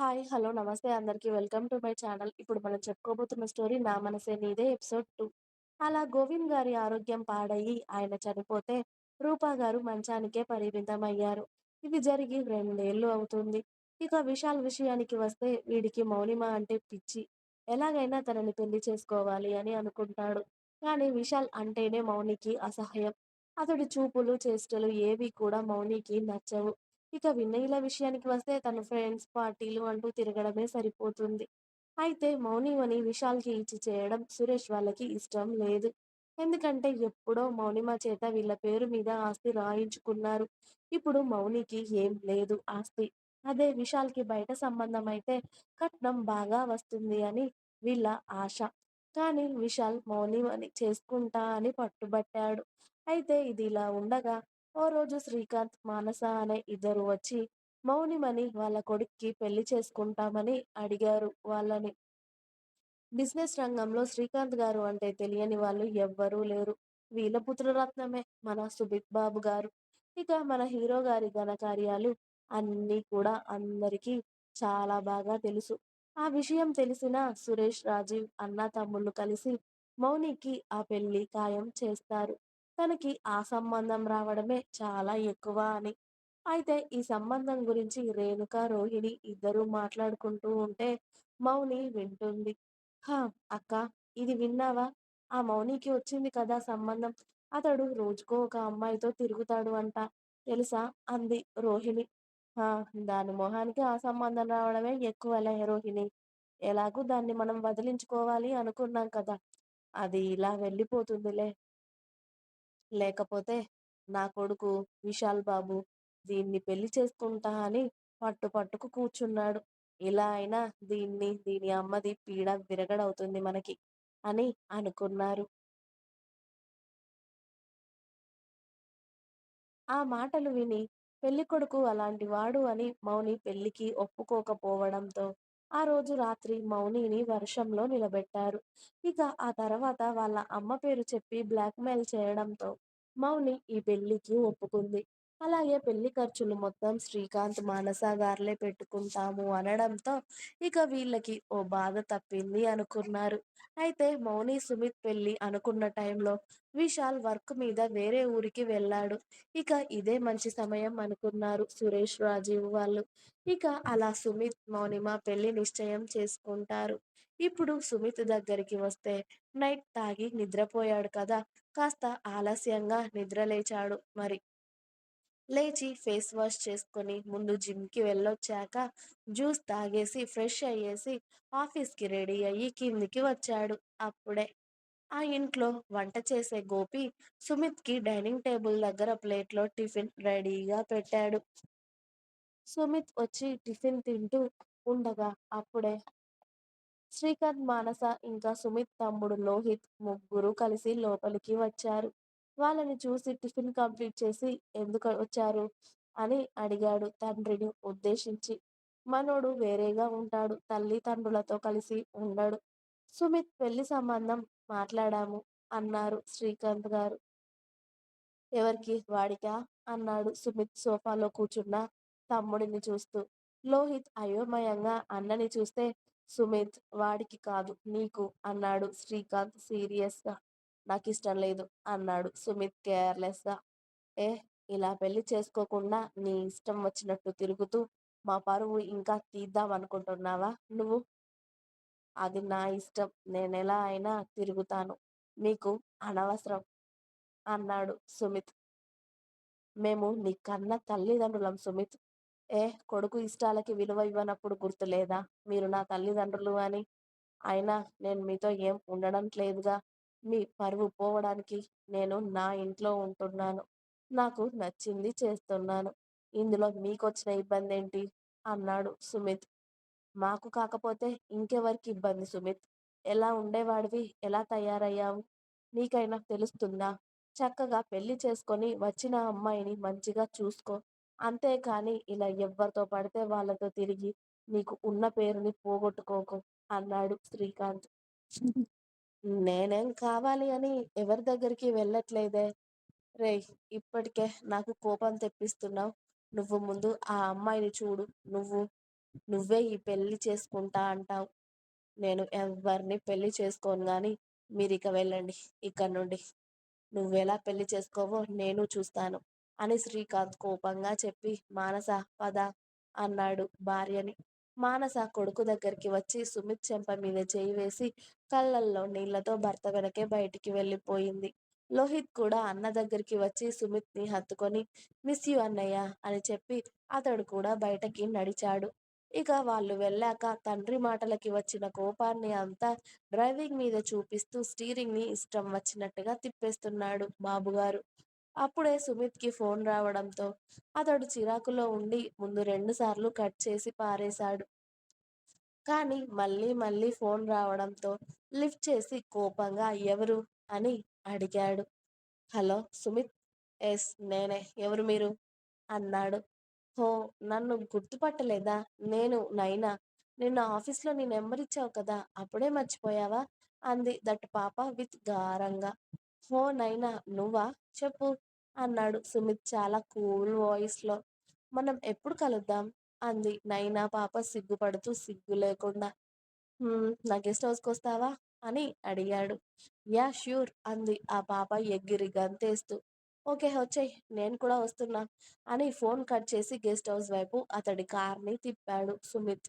Hi. Hello. నమస్తే అందరికి. Welcome to my channel. ఇప్పుడు మనం చెప్పుకోబోతున్న స్టోరీ 'నా మనసే నీదే' ఎపిసోడ్ టూ అలా గోవింద్ గారి ఆరోగ్యం పాడయి ఆయన చనిపోతే రూపా గారు మంచానికే పరిమితమయ్యారు. ఇది జరిగి రెండేళ్ళు అవుతుంది. ఇక విశాల్ విషయానికి వస్తే వీడికి మౌనిమ అంటే పిచ్చి. ఎలాగైనా తనని పెళ్ళి చేసుకోవాలి అని అనుకుంటాడు. కానీ విశాల్ అంటేనే మౌనికి అసహ్యం. అతడి చూపులు, చేష్టలు ఏవి కూడా మౌనికి నచ్చవు. ఇక వినయ్ల విషయానికి వస్తే తన ఫ్రెండ్స్, పార్టీలు అంటూ తిరగడమే సరిపోతుంది. అయితే మౌనిమని విశాల్కి ఇచ్చి చేయడం సురేష్ వాళ్ళకి ఇష్టం లేదు. ఎందుకంటే ఎప్పుడో మౌనిమ చేత వీళ్ళ పేరు మీద ఆస్తి రాయించుకున్నారు. ఇప్పుడు మౌనికి ఏం లేదు ఆస్తి. అదే విశాల్కి బయట సంబంధం అయితే కట్నం బాగా వస్తుంది అని వీళ్ళ ఆశ. కానీ విశాల్ మౌనిమని చేసుకుంటా అని పట్టుబట్టాడు. అయితే ఇది ఇలా ఉండగా ఓ రోజు శ్రీకాంత్, మానస అనే ఇద్దరు వచ్చి మౌనిమని వాళ్ళ కొడుక్కి పెళ్ళి చేసుకుంటామని అడిగారు వాళ్ళని. బిజినెస్ రంగంలో శ్రీకాంత్ గారు అంటే తెలియని వాళ్ళు ఎవ్వరూ లేరు. వీళ్ళ పుత్రరత్నమే మన సుబిత్ బాబు గారు. ఇక మన హీరో గారి ఘనకార్యాలు అన్నీ కూడా అందరికీ చాలా బాగా తెలుసు. ఆ విషయం తెలిసిన సురేష్, రాజీవ్ అన్న తమ్ముళ్ళు కలిసి మౌనికి ఆ పెళ్ళి ఖాయం చేస్తారు. తనకి ఆ సంబంధం రావడమే చాలా ఎక్కువ అని. అయితే ఈ సంబంధం గురించి రేణుక, రోహిణి ఇద్దరూ మాట్లాడుకుంటూ ఉంటే మౌని వింటుంది. హ అక్కా! ఇది విన్నావా? ఆ మౌనికి వచ్చింది కదా సంబంధం. అతడు రోజుకో ఒక అమ్మాయితో తిరుగుతాడు అంట. తెలుసా? అంది రోహిణి. హా దాని మొహానికి ఆ సంబంధం రావడమే ఎక్కువలే రోహిణి ఎలాగూ దాన్ని మనం వదిలించుకోవాలి అనుకున్నాం కదా! అది ఇలా వెళ్ళిపోతుందిలే. లేకపోతే నా కొడుకు విశాల్ బాబు దీన్ని పెళ్ళి చేసుకుంటా అని పట్టు పట్టుకు కూర్చున్నాడు. ఇలా అయినా దీన్ని, దీని అమ్మది పీడ విరగడవుతుంది మనకి అని అనుకున్నారు. ఆ మాటలు విని పెళ్ళికొడుకు అలాంటి వాడు అని మౌని పెళ్ళికి ఒప్పుకోకపోవడంతో ఆ రోజు రాత్రి మౌనిని వర్షంలో నిలబెట్టారు. ఇక ఆ తర్వాత వాళ్ళ అమ్మ పేరు చెప్పి బ్లాక్ మెయిల్ చేయడంతో మౌని ఈ పెళ్ళికి ఒప్పుకుంది. అలాగే పెళ్ళి ఖర్చులు మొత్తం శ్రీకాంత్, మానస గారులే పెట్టుకుంటాము అనడంతో ఇక వీళ్ళకి ఓ బాధ తప్పింది అనుకున్నారు. అయితే మౌని, సుమిత్ పెళ్ళి అనుకున్న టైంలో విశాల్ వర్క్ మీద వేరే ఊరికి వెళ్ళాడు ఇక ఇదే మంచి సమయం అనుకున్నారు సురేష్, రాజీవ్ వాళ్ళు. ఇక అలా సుమిత్, మౌనిమ పెళ్ళి నిశ్చయం చేసుకుంటారు. ఇప్పుడు సుమిత్ దగ్గరికి వస్తే నైట్ తాగి నిద్రపోయాడు కదా కాస్త ఆలస్యంగా నిద్రలేచాడు మరి. లేచి ఫేస్ వాష్ చేసుకొని ముందు జిమ్కి వెళ్ళొచ్చాక జ్యూస్ తాగేసి ఫ్రెష్ అయ్యేసి ఆఫీస్కి రెడీ అయ్యి కిందికి వచ్చాడు. అప్పుడే ఆ ఇంట్లో వంట చేసే గోపి సుమిత్కి డైనింగ్ టేబుల్ దగ్గర ప్లేట్లో టిఫిన్ రెడీగా పెట్టాడు. సుమిత్ వచ్చి టిఫిన్ తింటూ ఉండగా అప్పుడే శ్రీకాంత్, మానస ఇంకా సుమిత్ తమ్ముడు లోహిత్ ముగ్గురు కలిసి లోపలికి వచ్చారు. వాళ్ళని చూసి టిఫిన్ కంప్లీట్ చేసి ఎందుకు వచ్చారు? అని అడిగాడు తండ్రిని ఉద్దేశించి. మనోడు వేరేగా ఉంటాడు. తల్లి తండ్రులతో కలిసి ఉండడు. సుమిత్ పెళ్ళి సంబంధం మాట్లాడాము అన్నారు శ్రీకాంత్ గారు. ఎవరికి? వాడికా? అన్నాడు సుమిత్ సోఫాలో కూర్చున్న తమ్ముడిని చూస్తూ. లోహిత్ అయోమయంగా అన్నని చూస్తే సుమిత్ వాడికి కాదు నీకు అన్నాడు శ్రీకాంత్ సీరియస్గా నాకు ఇష్టం లేదు అన్నాడు సుమిత్ కేర్లెస్గా. ఏ ఇలా పెళ్ళి చేసుకోకుండా నీ ఇష్టం వచ్చినట్టు తిరుగుతూ మా పరువు ఇంకా తీద్దామనుకుంటున్నావా నువ్వు? అది నా ఇష్టం నేను ఎలా అయినా తిరుగుతాను. మీకు అనవసరం అన్నాడు సుమిత్. మేము నీ కన్న తల్లిదండ్రులం సుమిత్. ఏ కొడుకు ఇష్టాలకి విలువ ఇవ్వనప్పుడు గుర్తులేదా మీరు నా తల్లిదండ్రులు అని? అయినా నేను మీతో ఏం ఉండడం లేదుగా మీ పరువు పోవడానికి నేను నా ఇంట్లో ఉంటున్నాను. నాకు నచ్చింది చేస్తున్నాను. ఇందులో మీకొచ్చిన ఇబ్బందేంటి? అన్నాడు సుమిత్. మాకు కాకపోతే ఇంకెవరికి ఇబ్బంది సుమిత్? ఎలా ఉండేవాడివి ఎలా తయారయ్యావు? నీకైనా తెలుస్తుందా? చక్కగా పెళ్ళి చేసుకొని వచ్చిన అమ్మాయిని మంచిగా చూసుకో. అంతేకాని ఇలా ఎవ్వరితో పడితే వాళ్ళతో తిరిగి నీకు ఉన్న పేరుని పోగొట్టుకోకు అన్నాడు శ్రీకాంత్. నేనేం కావాలి అని ఎవరి దగ్గరికి వెళ్ళట్లేదే. రేయ్ ఇప్పటికే నాకు కోపం తెప్పిస్తున్నావ్. నువ్వు ముందు ఆ అమ్మాయిని చూడు. నువ్వు నువ్వే ఈ పెళ్ళి చేసుకుంటా అంటావు నేను ఎవరిని పెళ్ళి చేసుకోను గాని మీరిక వెళ్ళండి ఇక్కడి నుండి నువ్వెలా పెళ్ళి చేసుకోవో నేను చూస్తాను అని శ్రీకాంత్ కోపంగా చెప్పి మానస పద అన్నాడు భార్యని మానస కొడుకు దగ్గరికి వచ్చి సుమిత్ చెంప మీద చేయి వేసి కళ్ళల్లో నీళ్ళతో భర్త వెనకే బయటికి వెళ్ళిపోయింది. లోహిత్ కూడా అన్న దగ్గరికి వచ్చి సుమిత్ని హత్తుకొని మిస్ యు అన్నయ్య అని చెప్పి అతడు కూడా బయటకి నడిచాడు. ఇక వాళ్ళు వెళ్ళాక తండ్రి మాటలకి వచ్చిన కోపాన్ని అంతా డ్రైవింగ్ మీద చూపిస్తూ స్టీరింగ్ని ఇష్టం వచ్చినట్టుగా తిప్పేస్తున్నాడు బాబుగారు. అప్పుడే సుమిత్కి ఫోన్ రావడంతో అతడు చిరాకులో ఉండి ముందు రెండు సార్లు కట్ చేసి పారేశాడు. కానీ మళ్ళీ మళ్ళీ ఫోన్ రావడంతో లిఫ్ట్ చేసి కోపంగా ఎవరు? అని అడిగాడు. హలో సుమిత్. ఎస్ నేనే. ఎవరు మీరు? అన్నాడు. హో నన్ను గుర్తుపట్టలేదా? నేను నైనా. నిన్న ఆఫీస్లో నీ నెంబర్ ఇచ్చావు కదా అప్పుడే మర్చిపోయావా? అంది దట్ పాప విత్ గారంగా. హో నైనా నువ్వా? చెప్పు అన్నాడు సుమిత్ చాలా కూల్ వాయిస్లో. మనం ఎప్పుడు కలుద్దాం? అంది నైనా పాప సిగ్గుపడుతూ సిగ్గు లేకుండా. నా గెస్ట్ హౌస్కి వస్తావా? అని అడిగాడు. యా ష్యూర్ అంది ఆ పాప ఎగిరి గంతేస్తూ. ఓకే వచ్చేయ్ నేను కూడా వస్తున్నా అని ఫోన్ కట్ చేసి గెస్ట్ హౌస్ వైపు అతడి కార్ని తిప్పాడు సుమిత్.